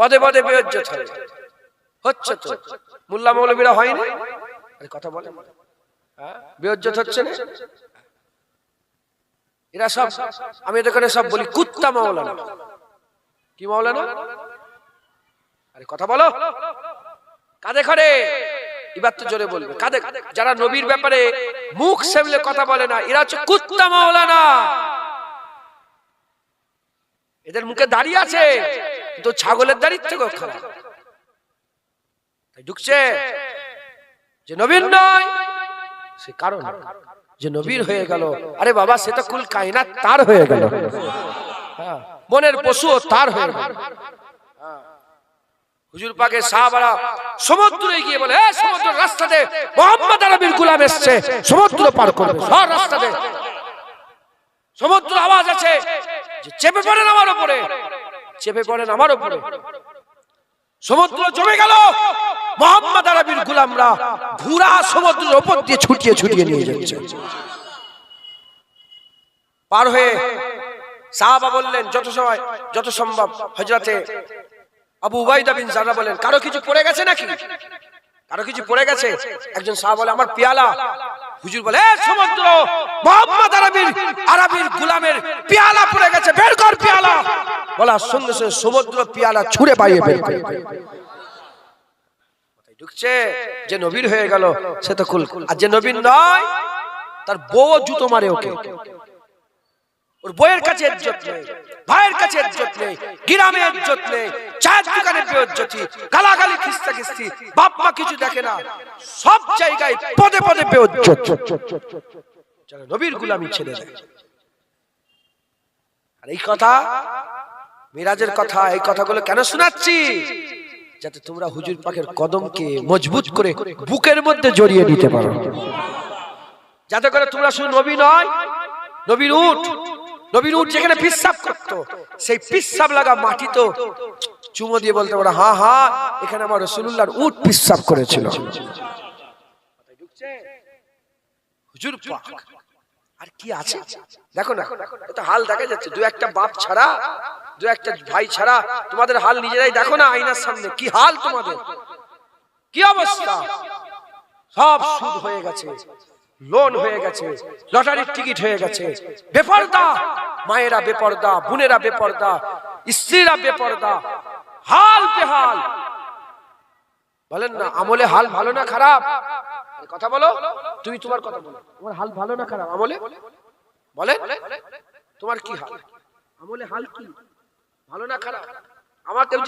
পদে পদে বেয়জ্জত হয় হচ্ছে তো। মোল্লা মৌলবীরা হয়নি কথা বলে। হ্যাঁ? হচ্ছে না? এরা সব, আমি এখানে সব বলি কুত্তা মাওলানা কি মাওলানা আরে কথা বলো। কাঁধে খড়ে এবার তো জোরে বলবে। কাঁধে, যারা নবীর ব্যাপারে মুখ সেবলে কথা বলে না, এরা হচ্ছে কুত্তা মাওলানা এদের মুখে দাঁড়িয়ে আছে। কিন্তু ছাগলের দাড়ির থেকে খারাপ ঢুকছে যে নবীর নয় সে কারণ যে নবীর হয়ে গেল। আরে বাবা সে তো কুল কায়নাত তার হয়ে গেল। হ্যাঁ, বনের পশুও তার হয়ে গেল। হুজুর পাকে সাহাবারা সমুদ্রে গিয়ে বলে এ সমুদ্র রাস্তাতে মোহাম্মদ আরবির গোলাম এসছে। সমুদ্র পার করবে সব রাস্তাতে। সমুদ্র আওয়াজ আছে যে চেপে পড়েন আমার উপরে। চেপে পড়েন আমার উপরে। সমুদ্র জমে গেল। মোহাম্মদ আরবির গুলামরা ঘুরা সমুদ্রের উপর দিয়ে ছুটিয়ে ছুটিয়ে নিয়ে যাচ্ছে। পার হয়ে সাহাবা বললেন, যত সময়, যত সম্ভব। হজরতে আবু উবাইদা বিন জারা বলেন, কারও কিছু পড়ে গেছে নাকি? কারও কিছু পড়ে গেছে? একজন সাহাবা বলে, আমার পিয়ালা। হুজুর বলে সমুদ্র, মোহাম্মদ আরবির আরবির গোলামের বলার সঙ্গে সঙ্গে সমুদ্র পিয়ালা ছুঁড়ে বের করে। ঢুকছে যে নবীর হয়ে গেল, সে তো কুল আর যে নবীর নয়, তার বউ জুতো মারে ওকে। ওর বইয়ের কাছে ইজ্জত নেই, ভাইয়ের কাছে ইজ্জত নেই, গ্রামে ইজ্জত নেই, চায়ের দোকানে বেজ্জতি গালাগালি, খিস্তা খিস্তি, বাপ মা কিছু দেখে না, সব জায়গায় পদে পদে বেজ্জত যারা নবীর গুলামি ছেড়ে দেয়। আর এই কথা মিরাজের কথা এই কথাগুলো কেন শোনাচ্ছি? যাতে তোমরা হুজুর পাকের কদমকে মজবুত করে বুকের মধ্যে জড়িয়ে নিতে পারো। যাতে করে তোমরা শুধু নবী নয় নবীর উঠ নবীর উঠ যেখানে পিসাব করতো সেই পিসাব লাগা মাটি তো চুমো দিয়ে বলতে পারো হা হ্যাঁ এখানে আমার রসুল্লাহর উঠ পিসাব করেছিল। হুজুর পাক আর কি আছে? দেখো না হাল দেখা যাচ্ছে দু একটা বাপ ছাড়া দু একটা ভাই ছাড়া তোমাদের হাল নিজেরাই দেখো না আয়নার সামনে। কি হাল তোমাদের? কি অবস্থা? সব সুদ হয়ে গেছে, লোন হয়ে গেছে, লটারির টিকিট হয়ে গেছে। বেপরদা, মায়েরা বেপরদা, বোনেরা বেপরদা, স্ত্রীরা বেপরদা, হাল বেহাল। বলেন না, আমলে হাল ভালো না খারাপ? কথা বলো, তুমি তোমার কথা বলো। তোমার হাল ভালো না খারাপ, আমলে? বলে তোমার কি হাল? আমলে হাল কি? ভালো না খারাপ? আমার কেউ